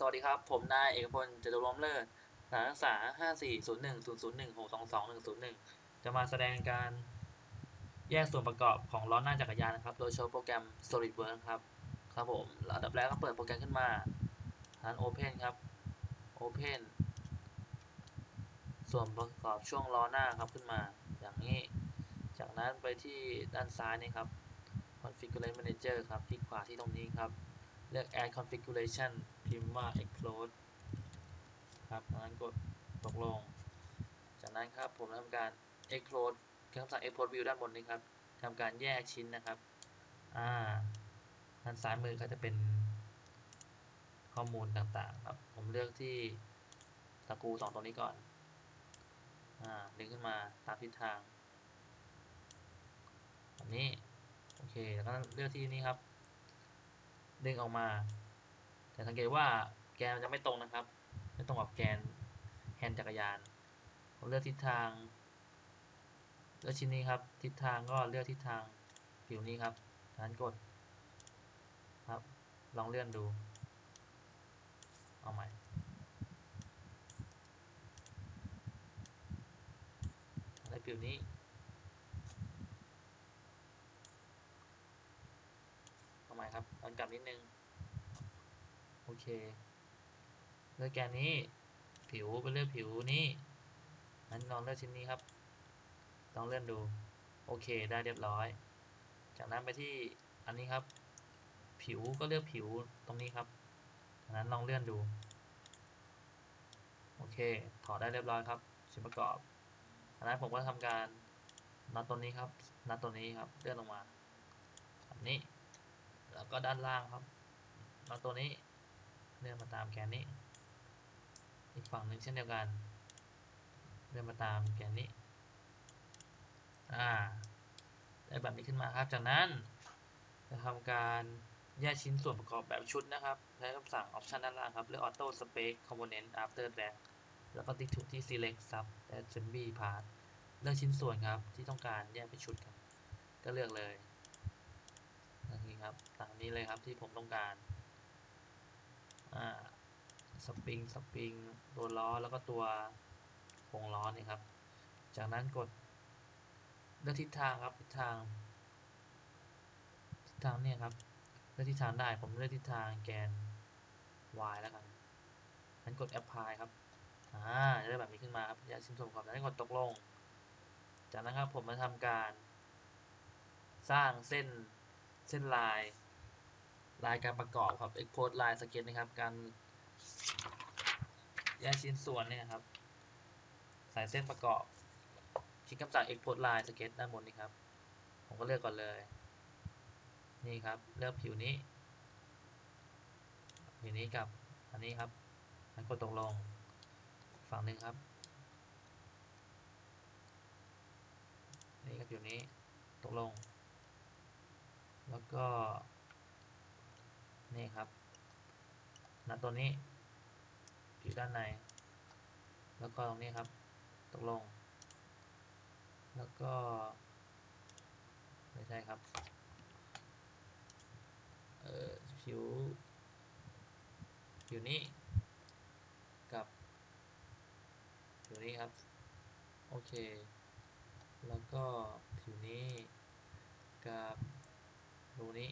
สวัสดีครับ ผมนายเอกพลจตุรมเลิศสถานศึกษา 54010016221101จะมาแสดงการแยกส่วนประกอบของล้อหน้าจักรยานนะครับ โดยใช้โปรแกรม SolidWorks ครับ ครับผมอันดับแรกก็เปิดโปรแกรมขึ้นมาทัน Open ครับ Open ส่วนประกอบช่วงล้อหน้าครับขึ้นมา อย่างนี้ จากนั้นไปที่ด้านซ้ายนี่ครับ Configuration Manager ครับ คลิกขวาที่ตรงนี้ครับ เลือก add configuration พิมพ์ว่า explode ครับจากนั้นกดตกลง จากนั้นครับผมทำการ explode คำสั่ง export view ด้านบนนี้ครับทำการแยกชิ้นนะครับ อ่าด้านซ้ายมือก็จะเป็นข้อมูลต่างๆครับ ผมเลือกที่ตะกูสองตรงนี้ก่อน อ่าดึงขึ้นมาตามทิศทางแบบนี้ โอเค แล้วก็เลือกที่นี่ครับ ดึงออกมา แต่สังเกตว่าแกนมันจะไม่ตรงนะครับ ไม่ตรงกับแกนแฮนด์จักรยานผมเลือกทิศทางเลือกชิ้นนี้ครับ ทิศทางก็เลือกทิศทางผิวนี้ครับจากนั้นกดครับ ลองเลื่อนดู เอาใหม่ อะไรผิวนี้ เอาใหม่ ครับตอนกลับนิดนึง โอเค เลือกแกนนี้ ผิวไปเลือกผิวนี้งั้นลองเลือกชิ้นนี้ครับลองเลื่อนดู โอเค ได้เรียบร้อย จากนั้นไปที่อันนี้ครับ ผิวก็เลือกผิวตรงนี้ครับจากนั้นลองเลื่อนดู โอเค ถอดได้เรียบร้อยครับ ชิ้นประกอบจากนั้นผมก็ทำการนัดตัวนี้ครับนัดตัวนี้ครับ เลื่อนลงมาแบบนี้ แล้วก็ด้านล่างครับนัดตัวนี้เลื่อนมาตามแกนนี้ อีกฝั่งหนึ่งเช่นเดียวกันเลื่อนมาตามแกนนี้อ่าได้แบบนี้ขึ้นมาครับ จากนั้นจะทำการแยกชิ้นส่วนประกอบแบบชุดนะครับใช้คำสั่ง Option ด้านล่างครับ เลือก Auto Space Component After Drag แล้วก็ติ๊กถูกที่ Select Sub Assembly Part เลือกชิ้นส่วนครับที่ต้องการแยกเป็นชุดครับ ก็เลือกเลย อย่างนี้ครับตามนี้เลยครับที่ผมต้องการอ่าสปริงสปริงตัวล้อแล้วก็ตัวโครงล้อนี่ครับ จากนั้นกดเลือกทิศทางครับทิศทางทิศทางเนี่ยครับเลือกทิศทางได้ผมเลือกทิศทางแกน y แล้วกันงั้นกด apply ครับอ่าจะได้แบบนี้ขึ้นมาครับแยกชิ้นส่วนประกอบจากนั้นกดตกลง จากนั้นครับผมมาทำการ สร้างเส้น เส้นลายลายการประกอบครับ export ลายสเก็ตนะครับ การแยกชิ้นส่วนเนี่ยครับใส่เส้นประกอบคลิกคำสั่ง export line sketch ด้านบนนี้ครับ ผมก็เลือกก่อนเลย นี่ครับ เลือกผิวนี้ ผิวนี้กับอันนี้ครับแล้วกดตกลง ฝั่งหนึ่งครับ นี่ครับผิวนี้ ตกลง แล้วก็ นี่ครับนัดตัวนี้ผิวด้านใน แล้วก็ตรงนี้ครับ ตกลง แล้วก็ ไม่ใช่ครับเอ่อผิวผิวนี้กับผิวนี้ครับ โอเค แล้วก็ผิวนี้กับ รูนี้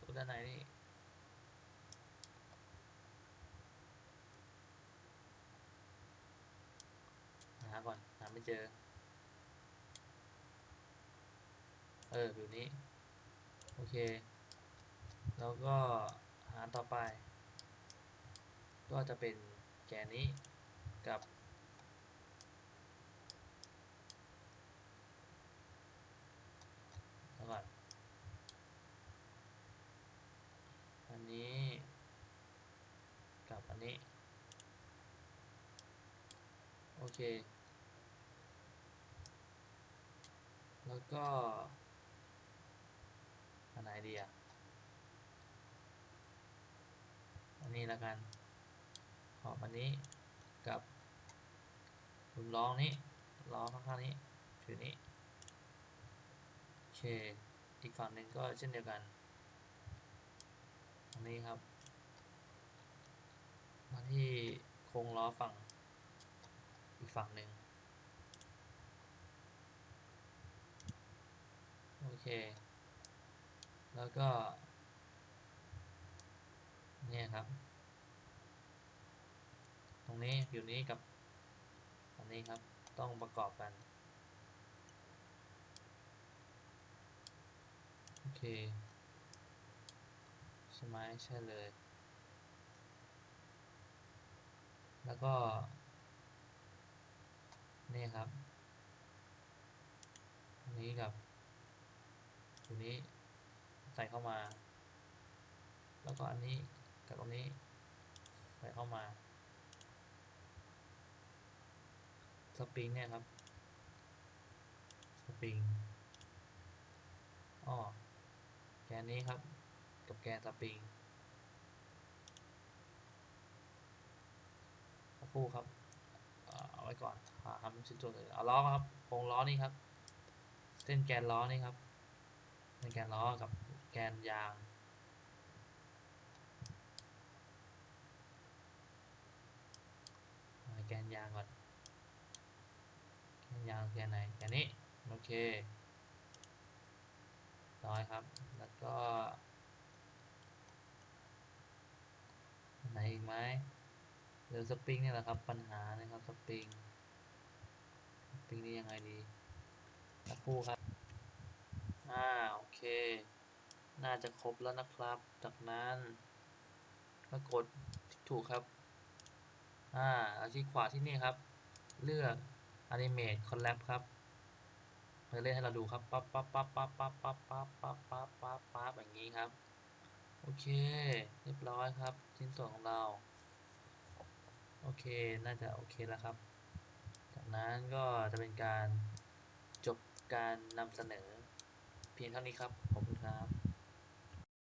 รูด้านในนี่หาก่อนหาไม่เจอ เออผิวนี้ โอเค แล้วก็หาต่อไป ก็จะเป็นแกนนี้กับ แล้ว ก่อน อันนี้ กับอันนี้ โอเค แล้วก็ อันไหนดีอะ อันนี้แล้วกันขอบอันนี้กับลุมล้อนี้ล้อข้างๆนี้ถือนี้ เค อีกฝั่งหนึ่งก็เช่นเดียวกันตรงนี้ครับ มาที่โครงล้อฝั่ง อีกฝั่งหนึ่งโอเค แล้วก็ เนี่ยครับ ตรงนี้อยู่นี้กับอันนี้ครับ ต้องประกอบกัน โอ เค ใช่ไหมใช่เลย แล้วก็ นี่ครับตรงนี้กับตรงนี้ใส่เข้ามา แล้วก็อันนี้กับตรงนี้ ใส่เข้ามาสปริงเนี่ยครับสปริงอ้อ แกนนี้ครับ กับแกนสปริงคู่ครับ เอาไว้ก่อนทำชิ้นส่วนเลยเอาล้อครับโครงล้อนี่ครับ เส้นแกนล้อนี่ครับเส้นแกนล้อกับแกนยางแกนยางก่อนแกนยางแกนไหนแกนนี้ โอเค ร้อยครับ แล้วก็ไหนอีกไหมเหลือสปริงนี่แหละครับปัญหานะครับสปริงสปริงนี่ยังไงดีสักครู่ครับอ่าโอเค น่าจะครบแล้วนะครับ จากนั้นก็กดถูกครับอ่าแล้วที่ขวาที่นี่ครับ เลือก Animate Collab ครับ จะเล่นให้เราดูครับปั๊บปั๊บปั๊บปั๊บปั๊บปั๊บปั๊บปั๊บปั๊บปั๊บปั๊บอย่างนี้ครับ โอเค เรียบร้อยครับ ชิ้นส่วนของเรา โอเค น่าจะโอเคแล้วครับ จากนั้นก็จะเป็นการจบการนำเสนอเพียงเท่านี้ครับ ขอบคุณครับ